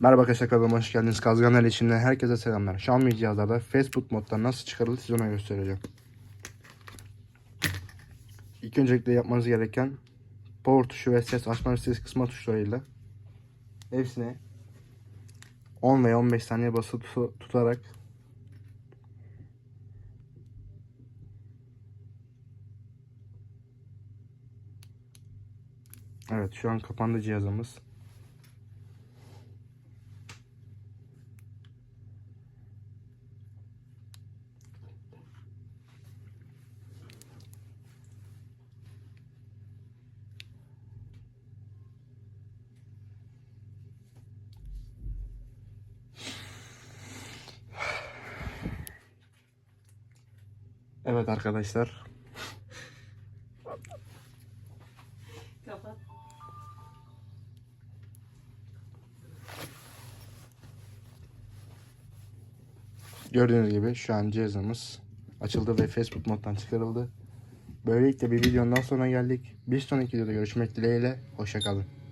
Merhaba arkadaşlar kanalıma hoş geldiniz. Kazganlar içinden herkese selamlar. Xiaomi cihazlarda Facebook moddan nasıl çıkarılır size ona göstereceğim. İlk öncelikle yapmanız gereken power tuşu ve ses açma ve ses kısma tuşlarıyla hepsine 10 veya 15 saniye basılı tutarak Evet şu an kapandı cihazımız. Evet arkadaşlar. Kapat. Gördüğünüz gibi şu an cihazımız açıldı ve Facebook moddan çıkarıldı. Böylelikle bir videonun daha sonra geldik. Bir sonraki videoda görüşmek dileğiyle. Hoşçakalın.